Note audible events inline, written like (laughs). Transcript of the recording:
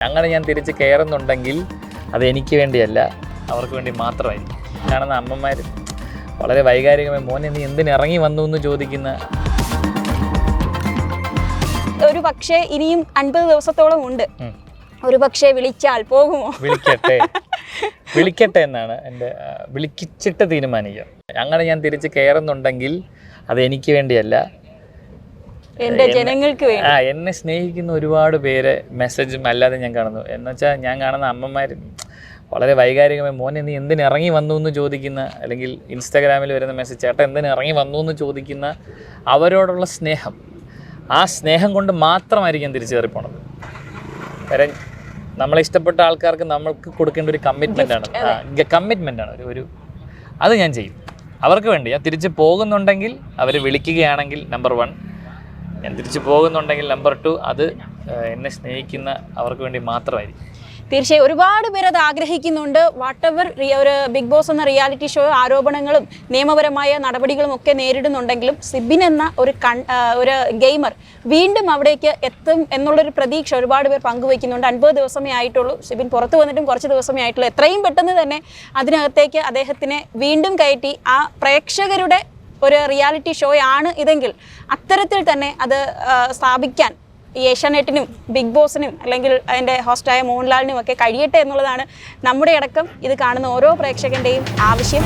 അങ്ങനെ ഞാൻ തിരിച്ച് കയറുന്നുണ്ടെങ്കിൽ അത് എനിക്ക് വേണ്ടിയല്ല അവർക്ക് വേണ്ടി മാത്രമായിരിക്കും. കാണുന്ന അമ്മമാർ വളരെ വൈകാരികമായി മോനെ നീ എന്തിനിറങ്ങി വന്നു? എന്ന് ചോദിക്കുന്ന ഒരു പക്ഷേ ഇനിയും അൻപത് ദിവസത്തോളം ഉണ്ട്. ഒരു പക്ഷേ വിളിച്ചാൽ പോകുമോ? വിളിക്കട്ടെ. (laughs) വിളിക്കട്ടെ എന്നാണ് എന്റെ വിളിച്ചിട്ട് തീരുമാനിക്കുക അങ്ങനെ ഞാൻ തിരിച്ച് കയറുന്നുണ്ടെങ്കിൽ അത് എനിക്ക് വേണ്ടിയല്ല എന്റെ ജനങ്ങൾക്ക് വേണ്ടി. ആ എന്നെ സ്നേഹിക്കുന്ന ഒരുപാട് പേര് മെസ്സേജും അല്ലാതെ ഞാൻ കാണുന്നു. എന്ന് വെച്ചാൽ ഞാൻ കാണുന്ന അമ്മമാർ വളരെ വൈകാരികമായി മോനെ നീ എന്തിന് ഇറങ്ങി വന്നു എന്ന് ചോദിക്കുന്ന അല്ലെങ്കിൽ ഇൻസ്റ്റാഗ്രാമിൽ വരുന്ന മെസ്സേജ് ചേട്ടൻ എന്തിന് ഇറങ്ങി വന്നു എന്ന് ചോദിക്കുന്ന അവരോടുള്ള സ്നേഹം ആ സ്നേഹം കൊണ്ട് മാത്രമായിരിക്കും തിരിച്ചു കയറിപ്പോണത് കാര്യം നമ്മളെ ഇഷ്ടപ്പെട്ട ആൾക്കാർക്ക് നമ്മൾക്ക് കൊടുക്കേണ്ട ഒരു കമ്മിറ്റ്മെന്റ് ആണ്. കമ്മിറ്റ്മെന്റ് ആണ്. ഒരു ഒരു അത് ഞാൻ ചെയ്യും. അവർക്ക് വേണ്ടി. ഞാൻ തിരിച്ച് പോകുന്നുണ്ടെങ്കിൽ അവർ വിളിക്കുകയാണെങ്കിൽ നമ്പർ വൺ ഞാൻ തിരിച്ചു പോകുന്നുണ്ടെങ്കിൽ നമ്പർ ടു അത് എന്നെ സ്നേഹിക്കുന്ന അവർക്ക് വേണ്ടി മാത്രമായിരിക്കും. തീർച്ചയായും ഒരുപാട് പേർ അത് ആഗ്രഹിക്കുന്നുണ്ട്. വാട്ട് എവർ ഒരു ബിഗ് ബോസ് എന്ന റിയാലിറ്റി ഷോ ആരോപണങ്ങളും നിയമപരമായ നടപടികളും ഒക്കെ നേരിടുന്നുണ്ടെങ്കിലും സിബിൻ എന്ന ഒരു കൺ ഒരു ഗെയിമർ വീണ്ടും അവിടേക്ക് എത്തും എന്നുള്ളൊരു പ്രതീക്ഷ ഒരുപാട് പേർ പങ്കുവയ്ക്കുന്നുണ്ട്. അൻപത് ദിവസമേ ആയിട്ടുള്ളൂ. സിബിൻ പുറത്തു വന്നിട്ടും കുറച്ച് ദിവസമേ ആയിട്ടുള്ളൂ. എത്രയും പെട്ടെന്ന് തന്നെ അതിനകത്തേക്ക് അദ്ദേഹത്തിനെ വീണ്ടും കയറ്റി ആ പ്രേക്ഷകരുടെ ഒരു റിയാലിറ്റി ഷോ ആണ് ഇതെങ്കിൽ അത്തരത്തിൽ തന്നെ അത് സ്ഥാപിക്കാൻ ഈ ഏഷ്യാനെറ്റിനും ബിഗ് ബോസിനും അല്ലെങ്കിൽ അതിന്റെ ഹോസ്റ്റായ മോഹൻലാലിനും ഒക്കെ കഴിയട്ടെ എന്നുള്ളതാണ് നമ്മുടെ അടക്കം. ഇത് കാണുന്ന ഓരോ പ്രേക്ഷകന്റെയും ആവശ്യം.